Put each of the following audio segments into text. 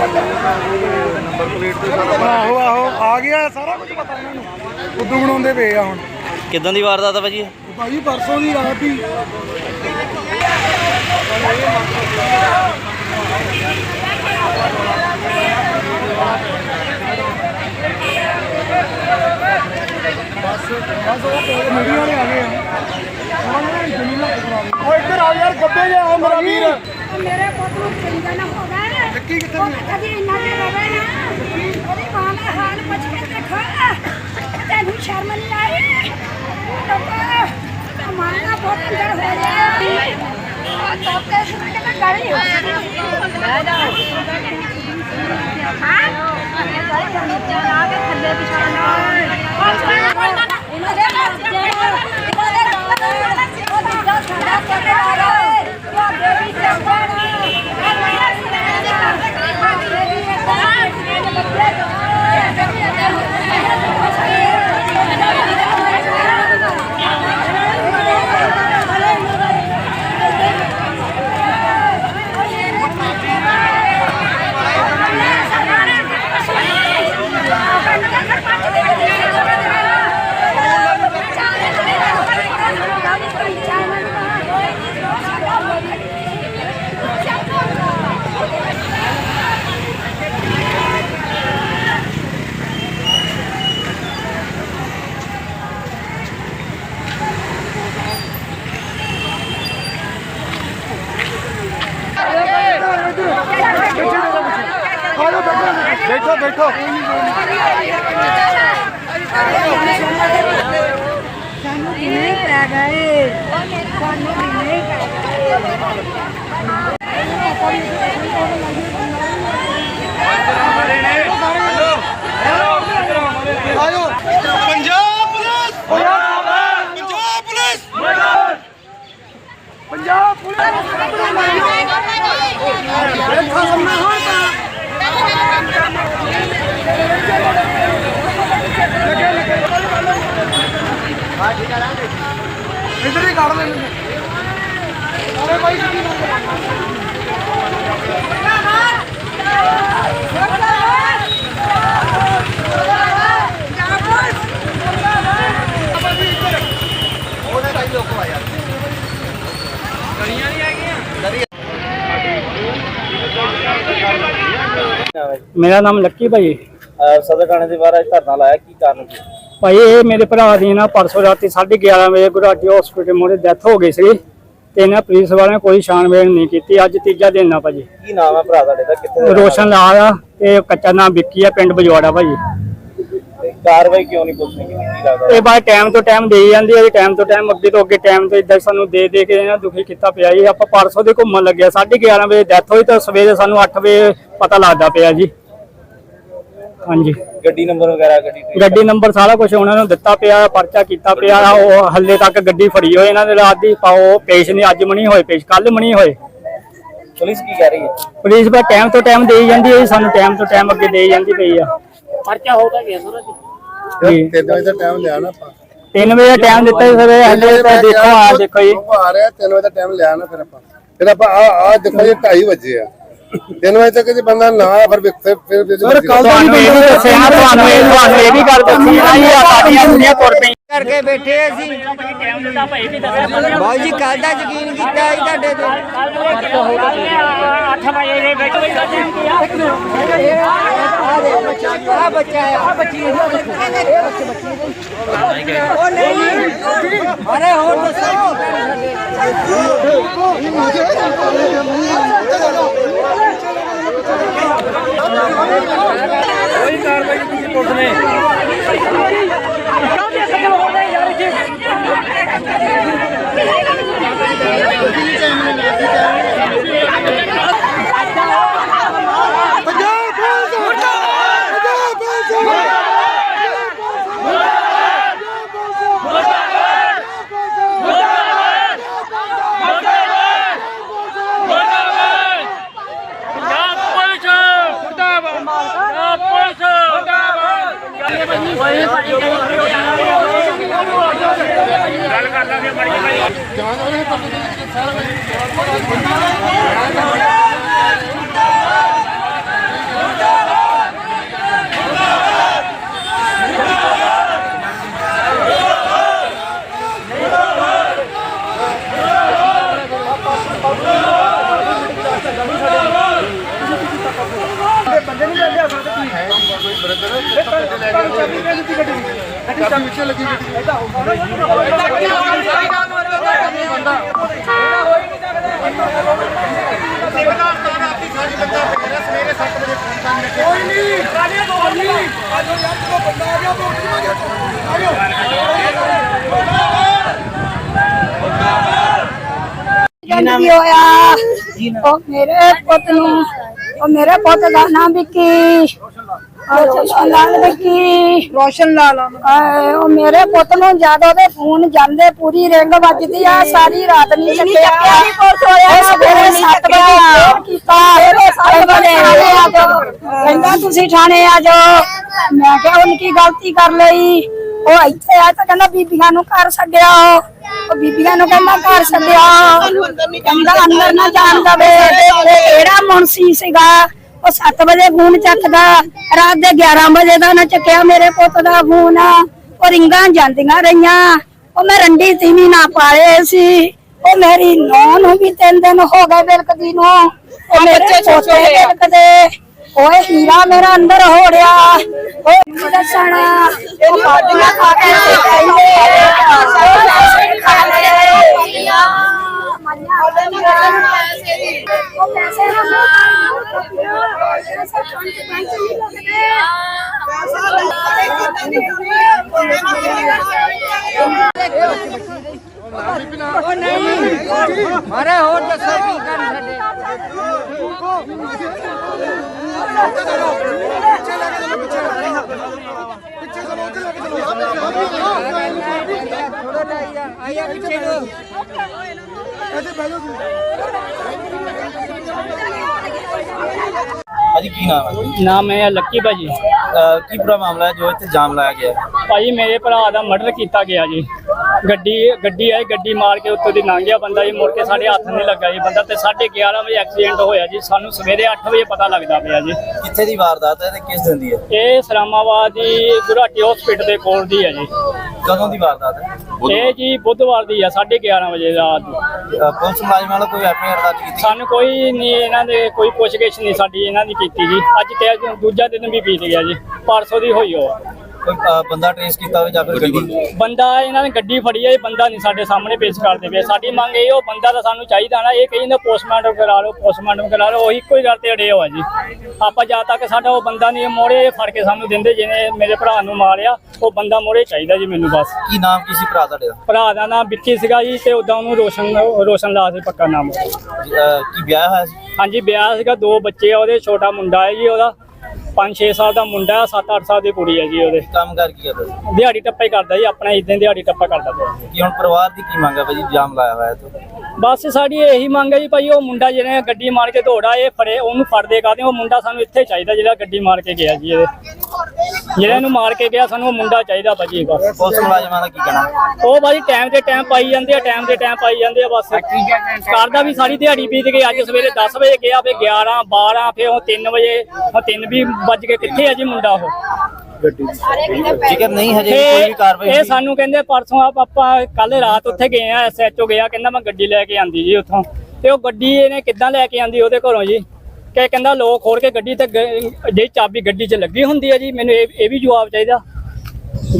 Number plate ਤੇ ਸਾਰਾ ਆਹੋ ਆਹੋ ਆ ਗਿਆ ਸਾਰਾ ਕੁਝ ਪਤਾ ਇਹਨਾਂ ਨੂੰ। ਉਦੋਂ ਬਣਾਉਂਦੇ ਪਏ ਆ ਹੁਣ। ਕਿਦਾਂ ਦੀ ਵਾਰਦਾਤ ਆ ਭਾਜੀ? ਭਾਈ ਪਰਸੋਂ ਦੀ ਰਾਤ ਹੀ ਬਸ ਬਸ ਉਹ ਮੀਡੀਆ ਵਾਲੇ ਆ ਗਏ ਆ ਉਹਨਾਂ ਨੇ ਜ਼ਮੀਨ ਲੱਗ ਕਰਾ ਲਈ ਓ ਇੱਧਰ ਆ ਯਾਰ ਗੱਬੇ ਜਾ ਮੇਰਾ ਵੀਰ ਮੇਰੇ ਪੁੱਤ ਨੂੰ ਚੰਗਾ ਨਾ ਹੋਵੇ ਵਿੱਕੀ ਕਿੱਥੇ ਉਹ ਕਦੀ ਇੰਨਾ ਦੇ ਰਵੇ ਨਾ। ਉਹਦੀ ਮਾਂ ਦਾ ਹਾਲ ਪੁੱਛ ਕੇ ਦੇਖੋ। ਤੈਨੂੰ ਸ਼ਰਮ ਨਹੀਂ ਆਈ? ਲੋਕਾ ਤਾਂ ਮਾਂ ਦਾ ਬਹੁਤ ਅੰਦਰ ਹੋ ਗਿਆ। ਉਹ ਤੋਤੇ ਸੁਣ ਕੇ ਤਾਂ ਗੜੀ ਹੋ ਗਈ। ਬਹਿ ਜਾ। ਹਾਂ ਇਹ ਗੜੀ ਦਾ ਨੀਚੇ ਆ ਕੇ ਥੱਲੇ ਵਿਛਾਣਾ ਇਹਨਾਂ ਦੇ ਬੱਚੇ ਇਹਨਾਂ ਦੇ ਉਹਦਾ ਦਾ ਸਾਡਾ ਕਿਤੇ ਆ ਗਏ ਉਹ ਬੇਬੀ ਬੈਠੋ ਬੈਠੋ ਸਾਨੂੰ ਵੀ ਨਹੀਂ ਪੈ ਗਏ ਸਾਨੂੰ ਵੀ ਨਹੀਂ ਪੈ ਆਜੋ ਪੰਜਾਬ ਪੁਲਿਸ ਮੁਰਦਾਬਾਦ ਪੰਜਾਬ ਪੁਲਿਸ ਮੁਰਦਾਬਾਦ ਪੰਜਾਬ ਪੁਲਿਸ ਦੇਖੋ ਸਾਹਮਣੇ ਹੋਣ ਤਾਂ ਇਧਰ ਹੀ ਕੱਢ ਲੈਣੇ ਅਰੇ ਭਾਈ ਜੀ ਮੇਰਾ ਨਾਮ ਲੱਕੀ ਭਾਈ। ਸਦਰ ਥਾਣੇ ਦੇ ਬਾਹਰ ਅੱਜ ਧਰਨਾ ਲਾਇਆ ਕੀ ਕਾਰਨ ਸੀ? ਭਾਈ ਇਹ ਮੇਰੇ ਭਰਾ ਦੀ ਨਾ ਪਰਸੋਂ ਰਾਤੀ 11:30 ਵਜੇ ਗੁਰਾਟੀ ਹਸਪੀਟਲ ਮੋੜੇ ਡੈਥ ਹੋ ਗਈ ਸੀ ਤੇ ਇਹਨਾਂ ਪੁਲਿਸ ਵਾਲਿਆਂ ਨੇ ਕੋਈ ਛਾਣਬੀਣ ਨਹੀਂ ਕੀਤੀ। ਅੱਜ ਤੀਜਾ ਦਿਨ ਆ ਭਾਜੀ। ਕੀ ਨਾਮ ਹੈ ਭਰਾ ਤੁਹਾਡੇ? ਦਾ ਕਿੱਥੇ ਰੋਸ਼ਨ ਲਾਲ ਆ ਤੇ ਕੱਚਾ ਨਾਮ ਵਿੱਕੀ ਆ ਪਿੰਡ ਬਜਵਾੜਾ ਭਾਜੀ। ਕਾਰਵਾਈ ਕਿਉਂ ਨਹੀਂ ਕੀਤੀ ਕੀ ਲੱਗਦਾ ਇਹ ਬਾਅਦ ਟਾਈਮ ਤੋਂ ਟਾਈਮ ਦੇਈ ਜਾਂਦੀ ਹੈ ਟਾਈਮ ਤੋਂ ਟਾਈਮ ਅੱਗੇ ਤੋਂ ਅੱਗੇ ਟਾਈਮ ਤੋਂ ਇਦਾਂ ਸਾਨੂੰ ਦੇ ਦੇ ਕੇ ਇਹਨਾਂ ਦੁਖੀ ਕੀਤਾ ਪਿਆ ਜੀ। ਆਪਾਂ ਪਰਸੋਂ ਦੇ ਘੁੰਮਣ ਲੱਗਿਆ 11:30 ਵਜੇ ਡੈਥ ਹੋਈ ਤਾਂ ਸਵੇਰੇ ਸਾਨੂੰ 8 ਵਜੇ ਪਤਾ ਲੱਗਦਾ ਪਿਆ ਜੀ। ਹਾਂਜੀ। ਗੱਡੀ ਨੰਬਰ ਵਗੈਰਾ ਗੱਡੀ ਤੇ ਗੱਡੀ ਨੰਬਰ ਸਾਰਾ ਕੁਝ ਉਹਨਾਂ ਨੂੰ ਦਿੱਤਾ ਪਿਆ ਪਰਚਾ ਕੀਤਾ ਪਿਆ ਉਹ ਹੱਲੇ ਤੱਕ ਗੱਡੀ ਫੜੀ ਹੋਈ ਇਹਨਾਂ ਦੇ ਰਾਤ ਦੀ ਪਾਓ ਪੇਸ਼ ਨਹੀਂ ਅੱਜ ਮਣੀ ਹੋਏ ਪੇਸ਼ ਕੱਲ ਮਣੀ ਹੋਏ। ਪੁਲਿਸ ਕੀ ਕਹਿ ਰਹੀ ਹੈ? ਪੁਲਿਸ ਬਾ ਟਾਈਮ ਤੋਂ ਟਾਈਮ ਦੇਈ ਜਾਂਦੀ ਹੈ ਸਾਨੂੰ ਟਾਈਮ ਤੋਂ ਟਾਈਮ ਅੱਗੇ ਦੇਈ ਜਾਂਦੀ ਪਈ ਆ। ਪਰਚਾ ਹੋ ਤਾਂ ਗਿਆ ਸਰ ਜੀ। ਤਿੰਨ ਵਜੇ ਦਾ ਟਾਈਮ ਲਿਆ ਨਾ ਆਪਾਂ। 3 ਵਜੇ ਟਾਈਮ ਦਿੱਤਾ ਸੀ ਸਵੇਰੇ ਹੱਲੇ ਤਾਂ ਦੇਖੋ ਆ ਦੇਖੋ ਜੀ। ਆ ਰਿਹਾ 3 ਵਜੇ ਦਾ ਟਾਈਮ ਲਿਆ ਨਾ ਫਿਰ ਆਪਾਂ। ਫਿਰ ਆਪਾਂ ਆ ਆ ਦੇਖੋ ਜੀ 2:30 ਵਜੇ ਆ। 3 ਵਜੇ ਤੱਕ ਜੇ ਬੰਦਾ ਨਾ ਆਇਆ ਫਿਰ ਫਿਰ ਫਿਰ ਸਰ ਤੁਹਾਨੂੰ ਇਹ ਵੀ ਦੱਸਿਆ ਨਾ ਤੁਹਾਨੂੰ ਇਹ ਤੁਹਾਨੂੰ ਇਹ ਵੀ ਗੱਲ ਦੱਸੀ ਜੀ ਆ ਸਾਡੀਆਂ ਦੁਨੀਆ ਤੁਰ ਪਈ ਕਰਕੇ ਬੈਠੇ ਅਸੀਂ ਬਾਈ ਜੀ ਕੱਲ ਦਾ ਯਕੀਨ ਕੀਤਾ ਸੀ ਤੁਹਾਡੇ ਤੇ ਆ ਬੱਚਾ ਆ ਬੱਚੀ ਉਹ ਨਹੀਂ ਅਰੇ ਹੋਰ ਦੱਸੋ ਪੰਜਾਬ ਕਰ ਲਾਂਗੇ ਮੜੀ ਜਾਨ ਉਹਨੇ ਪੱਟ ਦੇ ਵਿੱਚ ਸਾਰਾ ਵੀ ਹੋਇਆ ਉਹ ਮੇਰੇ ਪੁੱਤ ਨੂੰ ਉਹ ਮੇਰੇ ਪੁੱਤ ਦਾ ਨਾਮ ਵਿੱਕੀ ਰੋਸ਼ਨ ਲਾਲ ਵਿੱਕੀ ਰੋਸ਼ਨ ਲਾਲ ਆਏ, ਉਹ ਮੇਰੇ ਪੁੱਤ ਨੂੰ ਜਦ ਉਹਦੇ ਫੋਨ ਜਾਂਦੇ ਪੂਰੀ ਰਿੰਗ ਵੱਜਦੀ ਆ ਸਾਰੀ ਰਾਤ ਨਹੀਂ ਚੱਕਿਆ। ਉਹ ਸਵੇਰੇ 7 ਵਜੇ ਫੋਨ ਕੀਤਾ ਸਵੇਰੇ 7 ਵਜੇ ਆ ਜਾਓ। ਕਹਿੰਦਾ ਤੁਸੀਂ ਥਾਣੇ ਆ ਜਾਓ। ਮੈਂ ਕਿਹਾ ਉਹਨੇ ਕੀ ਗਲਤੀ ਕਰ ਲਈ? ਉਹ ਇੱਥੇ ਆ ਤਾਂ ਕਹਿੰਦਾ ਬੀਬੀਆਂ ਨੂੰ ਘਰ ਛੱਡਿਆ ਉਹ। ਬੀਬੀਆਂ ਨੂੰ ਕਹਿੰਦਾ ਘਰ ਛੱਡਿਆ। ਕਹਿੰਦਾ ਅੰਦਰ ਨਾ ਜਾਣ ਦਵੇ। ਤੇ ਕਿਹੜਾ ਮੁਨਸੀ ਸੀਗਾ? ਉਹ 7 ਵਜੇ ਫੋਨ ਚੱਕਦਾ ਰਾਤ ਦੇ 11 ਵਜੇ ਦਾ ਨਾ ਚੱਕਿਆ ਮੇਰੇ ਪੁੱਤ ਦਾ ਫੋਨ। ਉਹ ਰਿੰਗਾਂ ਜਾਂਦੀਆਂ ਰਹੀਆਂ। ਉਹ ਮੈਂ ਰੰਡੀ ਤੀਵੀਂ ਨਾ ਪਾਏ ਸੀ। ਉਹ ਮੇਰੀ ਨੌਂ ਨੂੰ ਵੀ ਤਿੰਨ ਦਿਨ ਹੋ ਗਏ ਬਿਲਕਦੀ ਨੂੰ। ਉਹ ਮੇਰੇ ਛੋਟੇ ਬਿਲਕਦੇ ਓਏ ਹੀਰਾ ਮੇਰਾ ਅੰਦਰ ਹੋ ਰਿਹਾ। ਓਏ ਦੱਸਣਾ? ਉਹ ਬਾਡੀਆਂ ਖਾ ਕੇ ਕਹਿੰਦੇ ਖਾ ਲਏ ਉਹ ਪੈਸੇ ਨਾ ਮਾਰੇ ਹੋਰ ਦੱਸੋ ਕੀ ਕਰਨ ਸਾਡੇ ਪਿੱਛੇ ਚਲੋ ਉੱਥੇ ਲੈ ਚਲੋ ਥੋੜਾ ਆਇਆ ਆਇਆ ਪਿੱਛੇ ਨੂੰ ਇੱਥੇ ਬਹਿ ਕੀ ਨਾਮ ਹੈ ਜੀ? ਨਾਮ ਹੈ ਲੱਕੀ ਭਾਜੀ। ਅਹ ਕੀ ਪੂਰਾ ਮਾਮਲਾ ਹੈ ਜੋ ਇੱਥੇ ਜਾਮ ਲਾਇਆ ਗਿਆ ਹੈ? ਭਾਜੀ ਮੇਰੇ ਭਰਾ ਦਾ ਮਰਡਰ ਕੀਤਾ ਗਿਆ ਜੀ। ਗੱਡੀ ਗੱਡੀ ਆਈ ਗੱਡੀ ਮਾਰ ਕੇ ਉੱਤੋਂ ਦੀ ਲੰਘ ਗਿਆ ਬੰਦਾ ਜੀ ਮੁੜ ਕੇ ਸਾਡੇ ਹੱਥ ਨਹੀਂ ਲੱਗਾ ਜੀ। ਬੰਦਾ ਤੇ 11:30 ਵਜੇ ਐਕਸੀਡੈਂਟ ਹੋਇਆ ਜੀ। ਸਾਨੂੰ ਸਵੇਰੇ 8 ਵਜੇ ਪਤਾ ਲੱਗਦਾ ਪਿਆ ਜੀ। ਕਿੱਥੇ ਦੀ ਵਾਰਦਾਤ ਹੈ ਤੇ ਕਿਸ ਦਿਨ ਦੀ ਹੈ? ਇਹ ਸਲਾਮਾਬਾਦ ਦੀ ਗੁਰਾਟੀ ਹਸਪੀਟਲ ਦੇ ਕੋਲ ਦੀ ਹੈ ਜੀ। ਕਦੋਂ ਦੀ ਵਾਰਦਾਤ ਹੈ? ਇਹ ਜੀ ਬੁੱਧਵਾਰ ਦੀ ਆ 11:30 ਵਜੇ ਰਾਤ ਦੀ ਪੁਲਿਸ ਮੁਲਾਜ਼ਮਾਂ ਵੱਲੋਂ ਕੋਈ ਐਫਆਈਆਰ ਦਰਜ ਕੀਤੀ? ਸਾਨੂੰ ਕੋਈ ਨਹੀਂ ਇਹਨਾਂ ਦੇ ਕੋਈ ਪੁੱਛਗਿੱਛ ਨਹੀਂ ਸਾਡੀ ਇਹਨਾਂ ਦੀ ਕੀਤੀ ਜੀ। ਅੱਜ ਤੇ ਦੂਜਾ ਦਿਨ ਵੀ ਬੀਤ ਗਿਆ ਜੀ ਪਰਸੋਂ ਦੀ ਹੋਈ ਹੋ ਕੋਈ ਬੰਦਾ ਟ੍ਰੇਸ ਕੀਤਾ ਹੋਵੇ ਜਾਂ ਫਿਰ ਗੱਡੀ ਬੰਦਾ ਇਹਨਾਂ ਨੇ ਗੱਡੀ ਫੜੀ ਹੈ ਇਹ ਬੰਦਾ ਨਹੀਂ ਸਾਡੇ ਸਾਹਮਣੇ ਪੇਸ਼ ਕਰਦੇ ਪਏ। ਸਾਡੀ ਮੰਗ ਇਹ ਉਹ ਬੰਦਾ ਤਾਂ ਸਾਨੂੰ ਚਾਹੀਦਾ ਨਾ ਇਹ ਕਹਿੰਦੇ ਪੋਸਟਮਾਰਟਮ ਕਰਾ ਲਓ ਪੋਸਟਮਾਰਟਮ ਕਰਾ ਲਓ ਉਹੀ ਹੀ ਗੱਲ ਤੇ ਅੜੇ ਹੋ ਆ ਜੀ। ਆਪਾਂ ਜਦ ਤੱਕ ਸਾਡਾ ਉਹ ਬੰਦਾ ਨਹੀਂ ਮੋੜੇ ਇਹ ਫੜ ਕੇ ਸਾਨੂੰ ਦਿੰਦੇ ਜਿਹਨੇ ਮੇਰੇ ਭਰਾ ਨੂੰ ਮਾਰਿਆ ਉਹ ਬੰਦਾ ਮੋੜੇ ਚਾਹੀਦਾ ਜੀ ਮੈਨੂੰ ਬਸ। ਕੀ ਨਾਮ ਕੀ ਸੀ ਭਰਾ ਤੁਹਾਡੇ ਦਾ? ਭਰਾ ਦਾ ਨਾਮ ਵਿੱਕੀ ਸੀਗਾ ਜੀ ਤੇ ਉਦਾਂ ਉਹਨੂੰ ਰੋਸ਼ਨ ਰੋਸ਼ਨ ਲਾ ਸੀ ਪੱਕਾ ਨਾਮ। ਕੀ ਵਿਆਹ ਹੋਇਆ ਸੀ? ਹਾਂਜੀ ਵਿਆਹ ਸੀਗਾ ਦੋ ਬੱਚੇ ਆ ਉਹਦੇ ਛੋਟਾ ਮੁੰਡਾ ਹੈ ਜੀ ਉਹਦਾ। 5-6 ਸਾਲ ਦਾ ਮੁੰਡਾ 7-8 ਸਾਲ ਦੀ ਕੁੜੀ ਹੈ ਜੀ ਉਹਦੇ। ਕੰਮ ਕਰ ਕੀ ਕਰਦਾ ਸੀ? ਦਿਹਾੜੀ ਟੱਪਾ ਹੀ ਕਰਦਾ ਜੀ ਆਪਣਾ ਇਦਾਂ ਦਿਹਾੜੀ ਟੱਪਾ ਕਰਦਾ ਪਿਆ। ਕੀ ਹੁਣ ਪਰਿਵਾਰ ਦੀ ਕੀ ਮੰਗ ਹੈ ਭਾਜੀ ਜਾਮ ਲਾਇਆ ਹੋਇਆ ਹੈ ਤੇ ਬਸ ਸਾਡੀ ਇਹੀ ਮੰਗ ਹੈ ਜੀ ਭਾਈ ਉਹ ਮੁੰਡਾ ਜਿਹਨੇ ਗੱਡੀ ਮਾਰ ਕੇ ਦੌੜਾ ਇਹ ਫੜੇ ਉਹਨੂੰ ਫੜਦੇ ਕਾਹਦੇ ਉਹ ਮੁੰਡਾ ਸਾਨੂੰ ਇੱਥੇ ਚਾਹੀਦਾ ਜਿਹੜਾ ਗੱਡੀ ਮਾਰ ਕੇ ਗਿਆ ਜੀ ਇਹਦੇ। ਜਿਹੜਾ ਨੂੰ ਮਾਰ ਕੇ ਗਿਆ ਸਾਨੂੰ ਉਹ ਮੁੰਡਾ ਚਾਹੀਦਾ ਭਾਜੀ ਬਸ। ਪੁਲਿਸ ਮੁਲਾਜ਼ਮਾਂ ਦਾ ਕੀ ਕਹਿਣਾ? ਉਹ ਭਾਜੀ ਟਾਈਮ ਤੇ ਟਾਈਮ ਪਾਈ ਜਾਂਦੇ ਆ ਟਾਈਮ ਤੇ ਟਾਈਮ ਪਾਈ ਜਾਂਦੇ ਆ ਬਸ। ਕਰਦਾ ਵੀ ਸਾਰੀ ਦਿਹਾੜੀ ਬੀਤ ਗਈ ਅੱਜ ਸਵੇਰੇ 10 ਵਜੇ ਗਿਆ ਫੇ 11 12 ਫੇ ਉਹ 3 ਵਜੇ ਉਹ 3 ਵੀ ਵੱਜ ਕੇ ਕਿੱਥੇ ਆ ਜੀ ਮੁੰਡਾ ਉਹ? ਜੇਕਰ ਨਹੀਂ ਹਜੇ ਕੋਈ ਵੀ ਕਾਰਵਾਈ ਇਹ ਸਾਨੂੰ ਕਹਿੰਦੇ ਪਰਸੋਂ ਆਪ ਆਪਾਂ ਕੱਲ ਰਾਤ ਉੱਥੇ ਗਏ ਆ ਐਸਐਚਓ ਗਿਆ ਕਹਿੰਦਾ ਮੈਂ ਗੱਡੀ ਲੈ ਕੇ ਆਂਦੀ ਜੀ ਉੱਥੋਂ। ਤੇ ਉਹ ਗੱਡੀ ਇਹਨੇ ਕਿੱਦਾਂ ਲੈ ਕੇ ਆਂਦੀ ਉਹਦੇ ਘਰੋਂ ਜੀ? ਕਿ ਕਹਿੰਦਾ ਲੋਕ ਖੋਲ ਕੇ ਗੱਡੀ ਤੇ ਜਿਹੜੀ ਚਾਬੀ ਗੱਡੀ 'ਚ ਲੱਗੀ ਹੁੰਦੀ ਹੈ ਜੀ ਮੈਨੂੰ ਇਹ ਇਹ ਵੀ ਜਵਾਬ ਚਾਹੀਦਾ।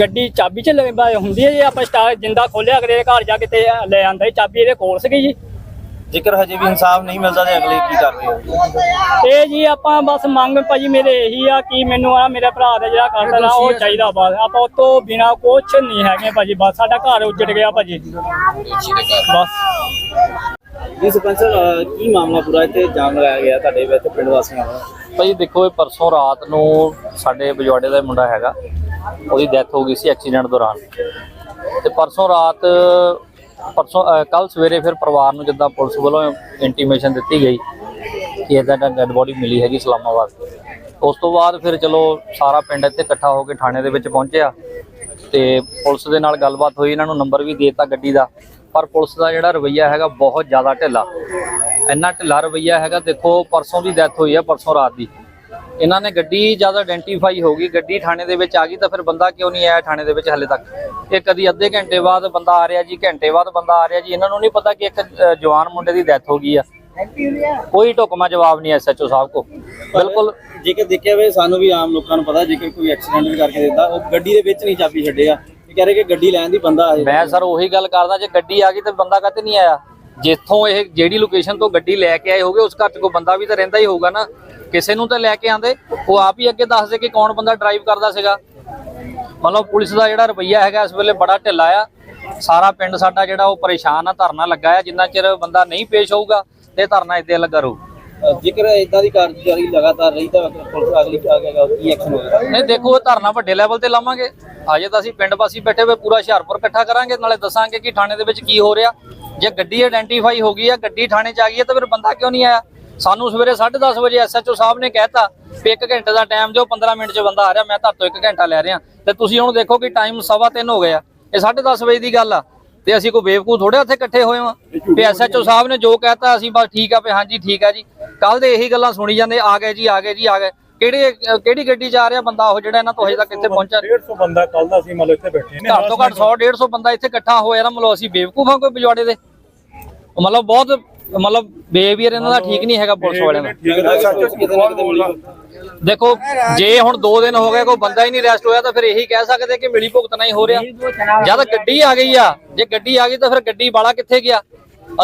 ਗੱਡੀ ਚਾਬੀ 'ਚ ਲੱਗ- ਹੁੰਦੀ ਹੈ ਜੀ ਆਪਾਂ ਸਟਾਰ ਜਿੰਦਾ ਖੋਲਿਆ ਅਗਲੇ ਘਰ ਜਾ ਕੇ ਤੇ ਲੈ ਆਂਦਾ ਜੀ ਚਾਬੀ ਇਹਦੇ ਕੋਲ ਸੀਗੀ ਜੀ। ਜੇਕਰ ਹਜੇ ਵੀ ਇਨਸਾਫ ਨਹੀਂ ਮਿਲਦਾ ਤੇ ਅਗਲੇ ਕੀ ਕਰ ਰਹੇ ਹੋ? ਤੇ ਜੀ ਆਪਾਂ ਬਸ ਮੰਗ ਭਾਜੀ ਮੇਰੇ ਇਹੀ ਆ ਕਿ ਮੈਨੂੰ ਆ ਮੇਰੇ ਭਰਾ ਦਾ ਜਿਹੜਾ ਕਾਤਲ ਆ ਉਹ ਚਾਹੀਦਾ ਬਸ ਆਪਾਂ ਉਹ ਤੋਂ ਬਿਨਾ ਕੁਛ ਨਹੀਂ ਹੈਗੇ ਭਾਜੀ ਬਸ ਸਾਡਾ ਘਰ ਉੱਜੜ ਗਿਆ ਭਾਜੀ। ਬਸ। ਜੀ, ਸਰਪੰਚ ਸਾਹਿਬ ਕੀ ਮਾਮਲਾ ਪੂਰਾ ਇੱਥੇ ਜਾਮ ਲਗਾਇਆ ਗਿਆ ਤੁਹਾਡੇ ਵਿੱਚ ਪਿੰਡ ਵਾਸੀਆਂ ਦਾ? ਭਾਈ ਦੇਖੋ, ਇਹ ਪਰਸੋਂ ਰਾਤ ਨੂੰ ਸਾਡੇ ਬਜਵਾੜੇ ਦਾ ਮੁੰਡਾ ਹੈਗਾ। ਉਹਦੀ ਡੈਥ ਹੋ ਗਈ ਸੀ ਐਕਸੀਡੈਂਟ ਦੌਰਾਨ। ਤੇ ਪਰਸੋਂ ਰਾਤ, ਪਰਸੋਂ ਕੱਲ ਸਵੇਰੇ ਫਿਰ ਪਰਿਵਾਰ ਨੂੰ ਜਿੱਦਾਂ ਪੁਲਿਸ ਵੱਲੋਂ ਇੰਟੀਮੇਸ਼ਨ ਦਿੱਤੀ ਗਈ ਕਿ ਇਹਦਾ ਡੈਡ ਬੋਡੀ ਮਿਲੀ ਹੈਗੀ ਇਸਲਾਮਾਬਾਦ। ਉਸ ਤੋਂ ਬਾਅਦ ਫਿਰ ਚਲੋ ਸਾਰਾ ਪਿੰਡ ਇੱਥੇ ਇਕੱਠਾ ਹੋ ਕੇ ਥਾਣੇ ਦੇ ਵਿੱਚ ਪਹੁੰਚਿਆ। ਤੇ ਪੁਲਿਸ ਦੇ ਨਾਲ ਗੱਲਬਾਤ ਹੋਈ, ਇਹਨਾਂ ਨੂੰ ਨੰਬਰ ਵੀ ਦੇਤਾ ਗੱਡੀ ਦਾ। ਪਰ ਪੁਲਿਸ ਦਾ ਜਿਹੜਾ ਰਵੱਈਆ ਹੈਗਾ ਬਹੁਤ ਜ਼ਿਆਦਾ ਢਿੱਲਾ। ਇੰਨਾ ਢਿੱਲਾ ਰਵੱਈਆ ਹੈਗਾ, ਦੇਖੋ ਪਰਸੋਂ ਦੀ ਡੈਥ ਹੋਈ ਹੈ ਪਰਸੋਂ ਰਾਤ ਦੀ। ਇਹਨਾਂ ਨੇ ਗੱਡੀ ਜਦ ਆਇਡੈਂਟੀਫਾਈ ਹੋ ਗਈ, ਗੱਡੀ ਥਾਣੇ ਦੇ ਵਿੱਚ ਆ ਗਈ ਤਾਂ ਫਿਰ ਬੰਦਾ ਕਿਉਂ ਨਹੀਂ ਆਇਆ ਥਾਣੇ ਦੇ ਵਿੱਚ ਹਲੇ ਤੱਕ? ਇਹ ਕਦੀ ਅੱਧੇ ਘੰਟੇ ਬਾਅਦ ਬੰਦਾ ਆ ਰਿਹਾ ਜੀ, ਘੰਟੇ ਬਾਅਦ ਬੰਦਾ ਆ ਰਿਹਾ ਜੀ। ਇਹਨਾਂ ਨੂੰ ਨਹੀਂ ਪਤਾ ਕਿ ਇੱਕ ਜਵਾਨ ਮੁੰਡੇ ਦੀ ਡੈਥ ਹੋ ਗਈ ਆ। ਕੋਈ ਢੁਕਮਾ ਜਵਾਬ ਨਹੀਂ ਐਸਐਚਓ ਸਾਹਿਬ ਕੋ। ਬਿਲਕੁਲ। ਜੇਕਰ ਦੇਖਿਆ ਵੇ ਸਾਨੂੰ ਵੀ ਆਮ ਲੋਕਾਂ ਨੂੰ ਪਤਾ, ਜੇਕਰ ਕੋਈ ਐਕਸੀਡੈਂਟ ਵੀ ਕਰਕੇ ਦਿੰਦਾ, ਉਹ ਗੱਡੀ ਦੇ ਵਿੱਚ ਨਹੀਂ ਚਾਬੀ ਛੱਡੇਗਾ ਕਹਿ ਰਹੇ ਕਿ ਗੱਡੀ ਲੈਣ ਦੀ ਬੰਦਾ ਆਏ ਮੈਂ ਸਰ ਉਹੀ ਗੱਲ ਕਰਦਾ, ਜੇ ਗੱਡੀ ਆ ਗਈ ਤੇ ਬੰਦਾ ਕਾਤੇ ਨਹੀਂ ਆਇਆ? ਜਿੱਥੋਂ ਇਹ ਜਿਹੜੀ ਲੋਕੇਸ਼ਨ ਤੋਂ ਗੱਡੀ ਲੈ ਕੇ ਆਏ ਹੋਗੇ, ਉਸ ਘਰ 'ਚ ਕੋਈ ਬੰਦਾ ਵੀ ਤਾਂ ਰਹਿੰਦਾ ਹੀ ਹੋਊਗਾ ਨਾ? ਕਿਸੇ ਨੂੰ ਤਾਂ ਲੈ ਕੇ ਆਂਦੇ ਉਹ ਆਪ ਹੀ ਅੱਗੇ ਦੱਸਦੇ ਕਿ ਕੌਣ ਬੰਦਾ ਡਰਾਈਵ ਕਰਦਾ ਸੀਗਾ? ਮਤਲਬ ਪੁਲਿਸ ਦਾ ਜਿਹੜਾ ਰਵੱਈਆ ਹੈਗਾ, ਇਸ ਵੇਲੇ ਬੜਾ ਢਿੱਲਾ ਆ। ਸਾਰਾ ਪਿੰਡ ਸਾਡਾ ਜਿਹੜਾ ਉਹ ਪਰੇਸ਼ਾਨ ਆ, ਧਰਨਾ ਲੱਗਾ ਆ। ਜਿੰਨਾ ਚਿਰ ਬੰਦਾ ਨਹੀਂ ਪੇਸ਼ ਹੋਊਗਾ, ਤੇ ਧਰਨਾ ਇੱਦਾਂ ਲੱਗਾ ਰਹੂ। ਜੇਕਰ ਇਦਾਂ ਦੀ ਕਾਰਜਕਾਰੀ ਲਗਾਤਾਰ ਰਹੀ ਤਾਂ ਪੁਲਿਸ ਅਗਲੀ ਆ ਕੀ ਐਕਸ਼ਨ ਹੋਏਗਾ ਨਹੀਂ, ਦੇਖੋ, ਇਹ ਧਰਨਾ ਵੱਡੇ ਲੈਵਲ ਤੇ ਲਾਵਾਂਗੇ। ਅਜੇ ਤਾਂ ਅਸੀਂ ਪਿੰਡ ਵਾਸੀ ਬੈਠੇ ਹੋਏ, ਪੂਰਾ ਹੁਸ਼ਿਆਰਪੁਰ ਇਕੱਠਾ ਕਰਾਂਗੇ। ਨਾਲੇ ਦੱਸਾਂਗੇ ਕਿ ਥਾਣੇ ਦੇ ਵਿੱਚ ਕੀ ਹੋ ਰਿਹਾ। ਜੇ ਗੱਡੀ ਆਇਡੈਂਟੀਫਾਈ ਹੋ ਗਈ ਆ, ਗੱਡੀ ਥਾਣੇ 'ਚ ਆ ਗਈ ਹੈ ਤਾਂ ਫਿਰ ਬੰਦਾ ਕਿਉਂ ਨਹੀਂ ਆਇਆ? ਸਾਨੂੰ ਸਵੇਰੇ 10:30 ਵਜੇ ਐਸਐਚਓ ਸਾਹਿਬ ਨੇ ਕਹਿਤਾ ਵੀ 1 ਘੰਟੇ ਦਾ ਟਾਈਮ ਦਿਓ 15 ਮਿੰਟ 'ਚ ਬੰਦਾ ਆ ਰਿਹਾ, ਮੈਂ ਤੁਹਾਡੇ ਤੋਂ 1 ਘੰਟਾ ਲੈ ਰਿਹਾ। ਤੇ ਤੁਸੀਂ ਹੁਣ ਦੇਖੋ ਕਿ ਟਾਈਮ ਸਵਾ ਤਿੰਨ ਹੋ ਗਿਆ। ਇਹ 10:30 ਵਜੇ ਦੀ ਗੱਲ ਆ। ਤੇ ਅਸੀਂ ਕੋਈ ਬੇਵਕੂਫ ਥੋੜੇ ਉੱਥੇ ਇਕੱਠੇ ਹੋਏ ਹਾਂ ਵੀ ਐਸਐਚਓ ਸਾਹਿਬ ਨੇ ਜੋ ਕਹਿਤਾ ਅਸੀਂ ਬਸ ਠੀਕ ਆ ਵੀ ਹਾਂਜੀ ਠੀਕ ਆ ਜੀ। ਕੱਲ ਦੇ ਇਹੀ ਗੱਲਾਂ ਸੁਣੀ ਜਾਂਦੇ ਆ ਗਏ ਜੀ ਆ ਗਏ ਜੀ ਆ ਗਏ। ਕਿਹੜੀ ਕਿਹੜੀ ਗੱਡੀ ਆ ਰਿਹਾ ਬੰਦਾ ਉਹ ਜਿਹੜਾ ਇਹਨਾਂ ਤੋਂ ਹਜੇ ਤੱਕ ਇੱਥੇ ਪਹੁੰਚਿਆ? 150 ਬੰਦਾ ਕੱਲ ਦਾ ਸੀ ਮਤਲਬ ਇੱਥੇ ਬੈਠੇ ਨੇ। ਘੱਟ ਤੋਂ ਘੱਟ 100 150 ਬੰਦਾ ਇੱਥੇ ਇਕੱਠਾ ਹੋਇਆ ਨਾ ਮਤਲਬ ਅਸੀਂ ਬੇਵਕੂਫ ਹਾਂ ਕੋਈ ਪਜਵਾੜੇ ਦੇ। ਮਤਲਬ ਬਹੁਤ ਮਤਲਬ ਬਿਹੇਵੀਅਰ ਇਹਨਾਂ ਦਾ ਠੀਕ ਨਹੀਂ ਹੈਗਾ ਪੁਲਿਸ ਵਾਲਿਆਂ ਦਾ। ਦੇਖੋ ਜੇ ਹੁਣ 2 ਦਿਨ ਹੋ ਗਏ ਕੋਈ ਬੰਦਾ ਹੀ ਨਹੀਂ ਅਰੈਸਟ ਹੋਇਆ ਤਾਂ ਫਿਰ ਇਹੀ ਕਹਿ ਸਕਦੇ ਕਿ ਮਿਲੀ ਭੁਗਤਣਾ ਹੀ ਹੋ ਰਿਹਾ। ਜਦ ਗੱਡੀ ਆ ਗਈ ਆ ਜੇ ਗੱਡੀ ਆ ਗਈ ਤਾਂ ਫਿਰ ਗੱਡੀ ਵਾਲਾ ਕਿੱਥੇ ਗਿਆ?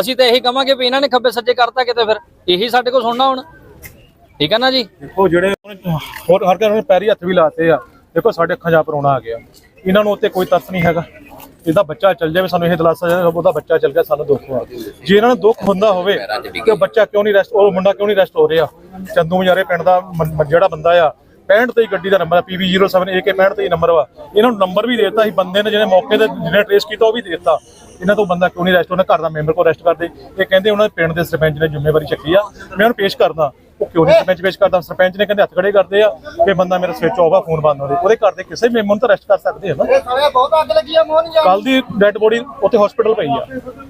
ਅਸੀਂ ਤਾਂ ਇਹੀ ਕਵਾਂਗੇ ਵੀ ਇਹਨਾਂ ਨੇ ਖੱਬੇ ਸੱਜੇ ਕਰਤਾ ਕਿਤੇ ਫਿਰ। ਇਹੀ ਸਾਡੇ ਕੋਲ ਸੁਣਨਾ ਹੁਣ। ਠੀਕ ਹੈ ਨਾ ਜੀ? ਦੇਖੋ ਜਿਹੜੇ ਹੋਰ ਹਰ ਕਿਸੇ ਨੇ ਪੈਰੀ ਹੱਥ ਵੀ ਲਾਤੇ ਆ। ਦੇਖੋ ਸਾਡੇ ਅੱਖਾਂ 'ਚ ਪਰੋਣਾ ਆ ਗਿਆ। ਇਹਨਾਂ ਨੂੰ ਉੱਤੇ ਕੋਈ ਤਰਸ ਨਹੀਂ ਹੈਗਾ। ਇਹਦਾ ਬੱਚਾ ਚੱਲ ਜਾਵੇ, ਸਾਨੂੰ ਇਹ ਦਿਲਾਸਾ ਜਾਵੇ ਉਹਦਾ ਬੱਚਾ ਚੱਲ ਗਿਆ, ਸਾਨੂੰ ਦੁੱਖ ਹੋਆ ਜੇ ਇਹਨਾਂ ਨੂੰ ਦੁੱਖ ਹੁੰਦਾ ਹੋਵੇ, ਕਿ ਉਹ ਬੱਚਾ ਕਿਉਂ ਨਹੀਂ ਰੈਸਟ ਉਹ ਮੁੰਡਾ ਕਿਉਂ ਨਹੀਂ ਰੈਸਟ ਹੋ ਰਿਹਾ? ਚੰਦੂ ਮਜਾਰੇ ਪਿੰਡ ਦਾ ਜਿਹੜਾ ਬੰਦਾ ਆ 65 ਤੇ ਹੀ ਗੱਡੀ ਦਾ ਨੰਬਰ ਆ PV07 AK 65 ਤੇ ਹੀ ਨੰਬਰ ਵਾ। ਇਹਨਾਂ ਨੂੰ ਨੰਬਰ ਵੀ ਦੇਤਾ ਸੀ, ਬੰਦੇ ਨੇ ਜਿਹਨੇ ਮੌਕੇ ਤੇ ਜਿਹਨੇ ਟ੍ਰੇਸ ਕੀਤਾ, ਉਹ ਵੀ ਦੇਤਾ। ਇਹਨਾਂ ਤੋਂ ਬੰਦਾ ਕਿਉਂ ਨਹੀਂ ਰੈਸਟ ਉਹਨਾਂ ਘਰ ਦਾ ਮੈਂਬਰ ਕੋ ਰੈਸਟ ਕਰਦੇ ਇਹ ਕਹਿੰਦੇ ਉਹਨਾਂ ਦੇ ਪਿੰਡ ਦੇ ਸਰਪੰਚ ਨੇ ਜ਼ਿੰਮੇਵਾਰੀ ਚੱਕੀ ਆ, ਮੈਂ ਉਹਨੂੰ ਪੇਸ਼ ਕਰਦਾ। ਉਹ ਕਿਉਂ ਨਹੀਂ ਸਰਪੰਚ ਪੇਸ਼ ਕਰਦਾ? ਸਰਪੰਚ ਨੇ ਕਹਿੰਦੇ ਹੱਥ ਖੜੇ ਕਰਦੇ ਆ ਕਿ ਬੰਦਾ ਮੇਰਾ ਸਵਿਚ ਆਫ ਆ ਫੋਨ ਬੰਦ ਹੋ ਰਿਹਾ ਉਹਦੇ ਘਰ ਦੇ ਕਿਸੇ ਮੈਂਬਰ ਨੂੰ ਤਾਂ ਰੈਸਟ ਕਰ ਸਕਦੇ ਆ ਨਾ। ਸਾਰੇ ਬਹੁਤ ਅੱਗ ਲੱਗੀ ਆ ਮੋਹਨ ਜਾ। ਕੱਲ ਦੀ ਡੈੱਡ ਬੋਡੀ ਉੱਥੇ ਹਸਪੀਟਲ ਪਈ ਆ।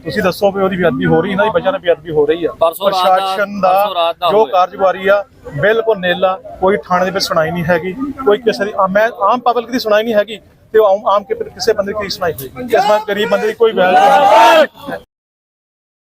ਤੁਸੀਂ ਦੱਸੋ ਵੀ ਉਹਦੀ ਬੇਅਦਬੀ ਹੋ ਰਹੀ ਇਹਨਾਂ ਦੀ ਨਾਲ ਬੇਅਦਬੀ ਹੋ ਰਹੀ ਆ। ਦਾ- ਪ੍ਰਸ਼ਾਸਨ ਦਾ ਦਾ ਜੋ। ਕਾਰਜਵਾਰੀ ਆ ਬਿਲਕੁਲ ਨੇਲਾ ਕੋਈ ਥਾਣੇ ਦੇ ਵਿੱਚ ਸੁਣਾਈ ਨਹੀਂ ਹੈਗੀ ਕੋਈ ਕਿਸੇ ਦੀ ਮੈਂ ਆਮ ਪਬਲਿਕ ਦੀ ਸੁਣਾਈ ਨਹੀਂ ਹੈਗੀ ਤੇ ਆਮ ਆਮ ਕਿ- ਕਿਸੇ ਬੰਦੇ ਦੀ ਸੁਣਾਈ ਹੋਈ ਇਸ ਵਾਰ ਗਰੀਬ ਬੰਦੇ ਦੀ ਕੋਈ ਨਹੀਂ।